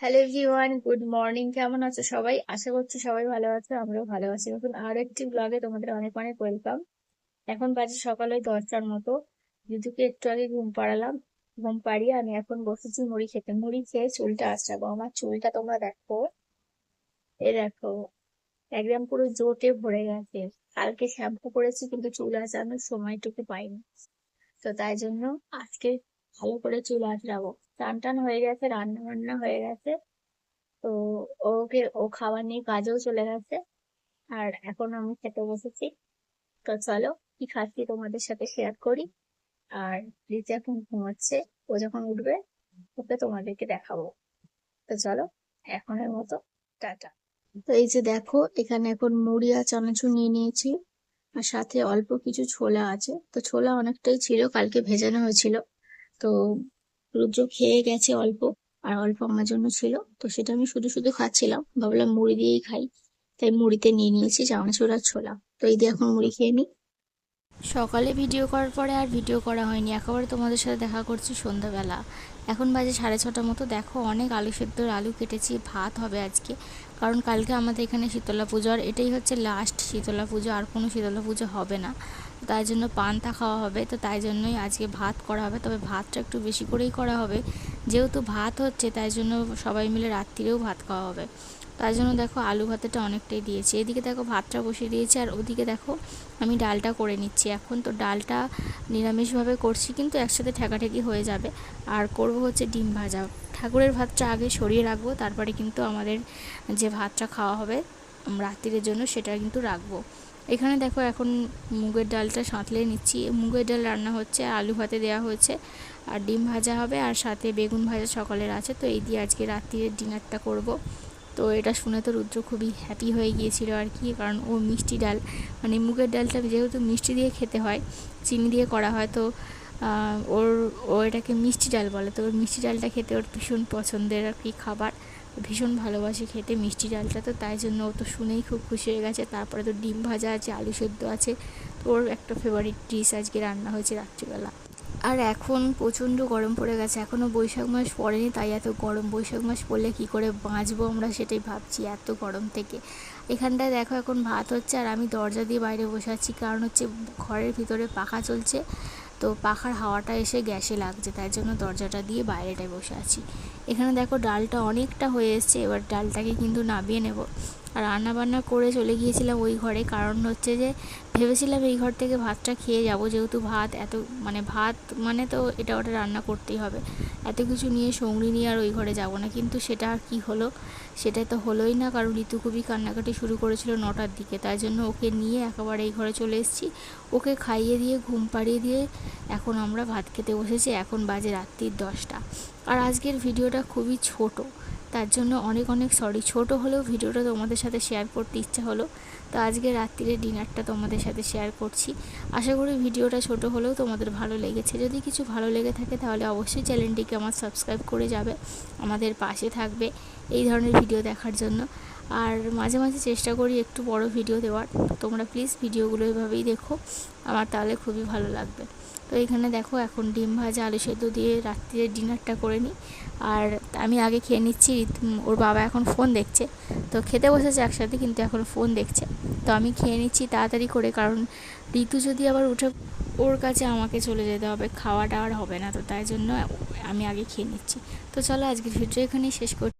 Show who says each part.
Speaker 1: Hello everyone good morning কেমন আছো সবাই? আশা করছি সবাই ভালো আছো, আমরাও ভালো আছি। নতুন আরও একটি ব্লগে তোমাদের অনেক অনেক ওয়েলকাম এখন বাজে সকাল ওই দশটার মতো। দিদুকে একটু আগে ঘুম পাড়ালাম, ঘুম পাড়িয়ে আমি এখন বসেছি মুড়ি খেতে। মুড়ি খেয়ে চুলটা আসাবো আমার চুলটা তোমরা দেখো। এ দেখো একদম পুরো জোটে ভরে গেছে। কালকে শ্যাম্পু করেছি, কিন্তু চুল আসানোর সময়টুকু পাইনি। তো তাই জন্য আজকে ভালো করে চুল আঁচড়াবো। টান টান হয়ে গেছে, রান্না বান্না হয়ে গেছে। তো ওকে, ও খাবার নিয়ে কাজেও চলে গেছে। আর এখন আমি খেতে বসেছি। তো চলো, কি খাচ্ছি তোমাদের সাথে শেয়ার করি। আর রিচা এখন ঘুমাচ্ছে, ও যখন উঠবে, ওকে তোমাদেরকে দেখাবো। তো চলো, এখনের মতো, টাটা। তো এই যে দেখো, এখানে এখন মুড়ি আর চানাচুর নিয়ে নিয়েছি। আর সাথে অল্প কিছু ছোলা আছে। তো ছোলা অনেকটাই ছিল, কালকে ভেজানো হয়েছিল। তো রুদ্র খেয়ে গেছে অল্প আর অল্প আমার জন্য ছিল। তো সেটা আমি শুধু শুধু খাচ্ছিলাম। ভাবলাম মুড়ি দিয়েই খাই। তাই মুড়িতে নিয়ে নিয়েছি চানাচুর আর ছোলা। তো এই দিয়ে এখন মুড়ি খেয়ে নিই।
Speaker 2: সকালে ভিডিও করার পরে আর ভিডিও করা হয়নি। একেবারে তোমাদের সাথে দেখা করছি সন্ধ্যাবেলা। এখন বাজে সাড়ে ছটার মতো। দেখো অনেক আলু সেদ্ধর আলু কেটেছি, ভাত হবে আজকে। কারণ কালকে আমাদের এখানে শীতলা পুজো, আর এটাই হচ্ছে লাস্ট শীতলা পুজো, আর কোনো শীতলা পুজো হবে না। তাই জন্য পান্তা খাওয়া হবে। তো তাই জন্যই আজকে ভাত করা হবে। তবে ভাতটা একটু বেশি করেই করা হবে। যেহেতু ভাত হচ্ছে, তাই জন্য সবাই মিলে রাত্রিরেও ভাত খাওয়া হবে। তার জন্য দেখো আলু ভাতেটা অনেকটাই দিয়েছি। এদিকে দেখো ভাতটা বসিয়ে দিয়েছি আর ওদিকে দেখো আমি ডালটা করে নিচ্ছি এখন। তো ডালটা নিরামিষভাবে করছি কিন্তু একসাথে ঠেকাঠেকি হয়ে যাবে। আর করব হচ্ছে ডিম ভাজা। ঠাকুরের ভাতটা আগে সরিয়ে রাখব, তারপরে কিন্তু আমাদের যে ভাতটা খাওয়া হবে রাত্রির জন্য সেটা কিন্তু রাখব। এখানে দেখো এখন মুগের ডালটা সাঁতলে নিচ্ছি। মুগের ডাল রান্না হচ্ছে, আলু ভাতে দেওয়া হয়েছে, আর ডিম ভাজা হবে, আর সাথে বেগুন ভাজা সকালের আছে। তো এই দিয়ে আজকে রাত্রির ডিনারটা করব। তো এটা শুনে তো রুদ্র খুবই হ্যাপি হয়ে গিয়েছিল আর কি, কারণ ও মিষ্টি ডাল মানে মুগের ডালটা যেহেতু মিষ্টি দিয়ে খেতে হয়, চিনি দিয়ে করা হয়, তো ওর, ও এটাকে মিষ্টি ডাল বলে, তো ওর মিষ্টি ডালটা খেতে ওর ভীষণ পছন্দের আর কি খাবার, ভীষণ ভালোবাসে খেতে মিষ্টি ডালটা, তো তাই জন্য ও তো শুনেই খুব খুশি হয়ে গেছে। তারপরে তো ডিম ভাজা আছে, আলু সেদ্ধ আছে, তো ওর একটা ফেভারিট ডিশ আজকে রান্না হয়েছে রাত্রিবেলা। আর এখন প্রচণ্ড গরম পড়ে গেছে এখনও বৈশাখ মাস পড়েনি, তাই এত গরম। বৈশাখ মাস পড়লে কি করে বাঁচবো আমরা সেটাই ভাবছি, এত গরম থেকে। এখানটায় দেখো এখন ভাত হচ্ছে আর আমি দরজা দিয়ে বাইরে বসে আছি, কারণ হচ্ছে ঘরের ভিতরে পাখা চলছে, তো পাখার হাওয়াটা এসে গ্যাসে লাগছে, তাই জন্য দরজাটা দিয়ে বাইরেটায় বসে আছি। এখানে দেখো ডালটা অনেকটা হয়ে এসছে, এবার ডালটাকে কিন্তু নামিয়ে নেব। রান্না বান্না করে চলে গিয়েছিলাম ওই ঘরে। কারণ হচ্ছে যে, ভেবেছিলাম এই ঘর থেকে ভাতটা খেয়ে যাব। যেহেতু ভাত এত মানে ভাত মানে তো এটা ওটা রান্না করতেই হবে। এত কিছু নিয়ে সঙ্গি নিয়ে আর ওই ঘরে যাব না। কিন্তু সেটা আর কী হলো? সেটা তো হলোই না। কারণ ঋতু খুবই কান্নাকাটি শুরু করেছিল নটার দিকে। তাই জন্য ওকে নিয়ে একেবারে এই ঘরে চলে এসেছি। ওকে খাইয়ে দিয়ে, ঘুম পাড়িয়ে দিয়ে এখন আমরা ভাত খেতে বসেছি। এখন বাজে রাত্রির দশটা। আর আজকের ভিডিওটা খুবই ছোট। তার জন্য অনেক অনেক সরি ছোট হলেও ভিডিওটা তোমাদের সাথে শেয়ার করতে ইচ্ছা হলো। তো আজকে রাত্রিরে ডিনারটা তোমাদের সাথে শেয়ার করছি। আশা করি ভিডিওটা ছোট হলেও তোমাদের ভালো লেগেছে। যদি কিছু ভালো লেগে থাকে তাহলে অবশ্যই চ্যানেলটিকে আমার সাবস্ক্রাইব করে যাবে। আমাদের পাশে থাকবে এই ধরনের ভিডিও দেখার জন্য। আর মাঝে মাঝে চেষ্টা করি একটু বড় ভিডিও দেওয়ার। তোমরা প্লিজ ভিডিওগুলো এভাবেই দেখো। আমার তাহলে খুবই ভালো লাগবে। তো এখানে দেখো, এখন ডিম ভাজা, আলু সেদ্ধ দিয়ে রাত্রিরে ডিনারটা করে নিই। আর আমি আগে খেয়ে নিচ্ছি, ওর বাবা এখন ফোন দেখছে। তো খেতে বসেছে একসাথে, কিন্তু এখন ফোন দেখছে। তো আমি খেয়ে নিচ্ছি তাড়াতাড়ি করে, কারণ ঋতু যদি আবার উঠে, ওর কাছে আমাকে চলে যেতে হবে। খাওয়া টাওয়ার হবে না, তো তাই জন্য আমি আগে খেয়ে নিচ্ছি। তো চলো আজকের ভিডিও এখানেই শেষ করছি